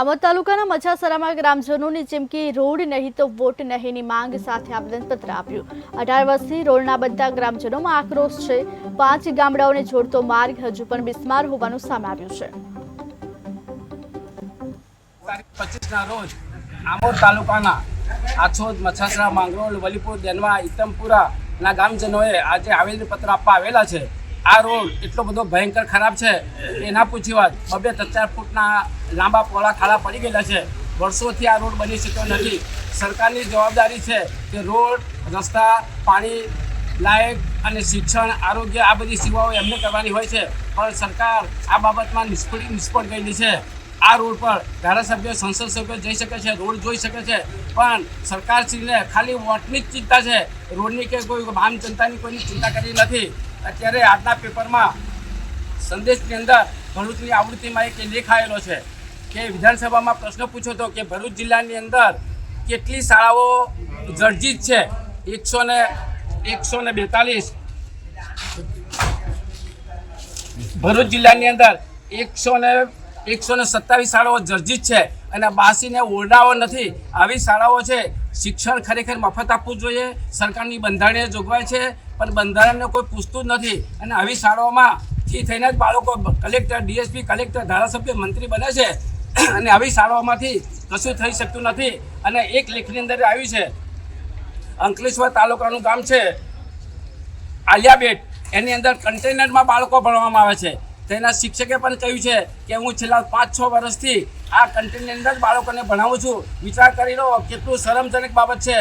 આમોદ તાલુકાના મછાસરામાં ગ્રામજનોની ચીમકી, રોડ નહીં તો વોટ નહીંની માંગ સાથે આવેદનપત્ર આપ્યું. અઢાર વર્ષથી રોડના બધા ગ્રામજનોમાં આક્રોશ છે. પાંચ ગામડાઓને જોડતો માર્ગ હજુ પણ બિસ્માર હોવાનું સામે આવ્યું છે. પચીસના રોજ આમોદ તાલુકાના આછોદ મછાસરા માંગરોળ, વલીપુર, દેનવા ઇતમપુરા ના ગામજનોએ આજે આવેદનપત્ર આપવા આવેલા છે. આ રોડ એટલો બધો ભયંકર ખરાબ છે એ ના પૂછી વાત. બબે તચાર ફૂટના લાંબા પોળા ખાડા પડી ગયેલા છે. વર્ષોથી આ રોડ બની શક્યો નથી. સરકારની જવાબદારી છે કે રોડ, રસ્તા, પાણી લાયક અને શિક્ષણ, આરોગ્ય, આ બધી સેવાઓ એમને કરવાની હોય છે. પણ સરકાર આ બાબતમાં નિષ્ફળ નિષ્ફળ ગયેલી છે. આ રોડ પર ધારાસભ્ય, સંસદ સભ્ય જઈ શકે છે, રોડ જોઈ શકે છે. પણ સરકારશ્રીને ખાલી વોટની જ ચિંતા છે. રોડની કે કોઈ આમ જનતાની કોઈની ચિંતા કરી નથી. અત્યારે આજના પેપરમાં સંદેશની અંદર ભરૂચની આવૃત્તિમાં એક લેખ આવેલો છે કે વિધાનસભામાં પ્રશ્ન પૂછ્યો હતો કે ભરૂચ જિલ્લાની અંદર કેટલી શાળાઓ જર્જિત છે? એકસો ને એકસો ને બેતાલીસ. ભરૂચ જિલ્લાની અંદર એકસો ને એકસો ને સત્તાવીસ શાળાઓ જર્જિત છે અને બાસીને ઓરડાઓ નથી. આવી શાળાઓ છે, શિક્ષણ ખરેખર મફત આપવું જોઈએ, સરકારની બંધારણીય જોગવાઈ છે પણ બંધારણને કોઈ પૂછતું જ નથી. અને આવી શાળાઓમાં થી થઈને જ બાળકો કલેક્ટર, ડીએસપી, કલેક્ટર, ધારાસભ્ય, મંત્રી બને છે. અને આવી શાળાઓમાંથી કશું થઈ શકતું નથી. અને એક લેખની અંદર આવ્યું છે, અંકલેશ્વર તાલુકાનું ગામ છે. આલિયાબેટ. એની અંદર કન્ટેનરમાં બાળકો ભણવામાં આવે છે. તેના શિક્ષકે પણ કહ્યું છે કે હું છેલ્લા પાંચ છ વર્ષથી આ કન્ટેનની અંદર જ બાળકોને ભણાવું છું. વિચાર કરી લો, કેટલું શરમજનક બાબત છે.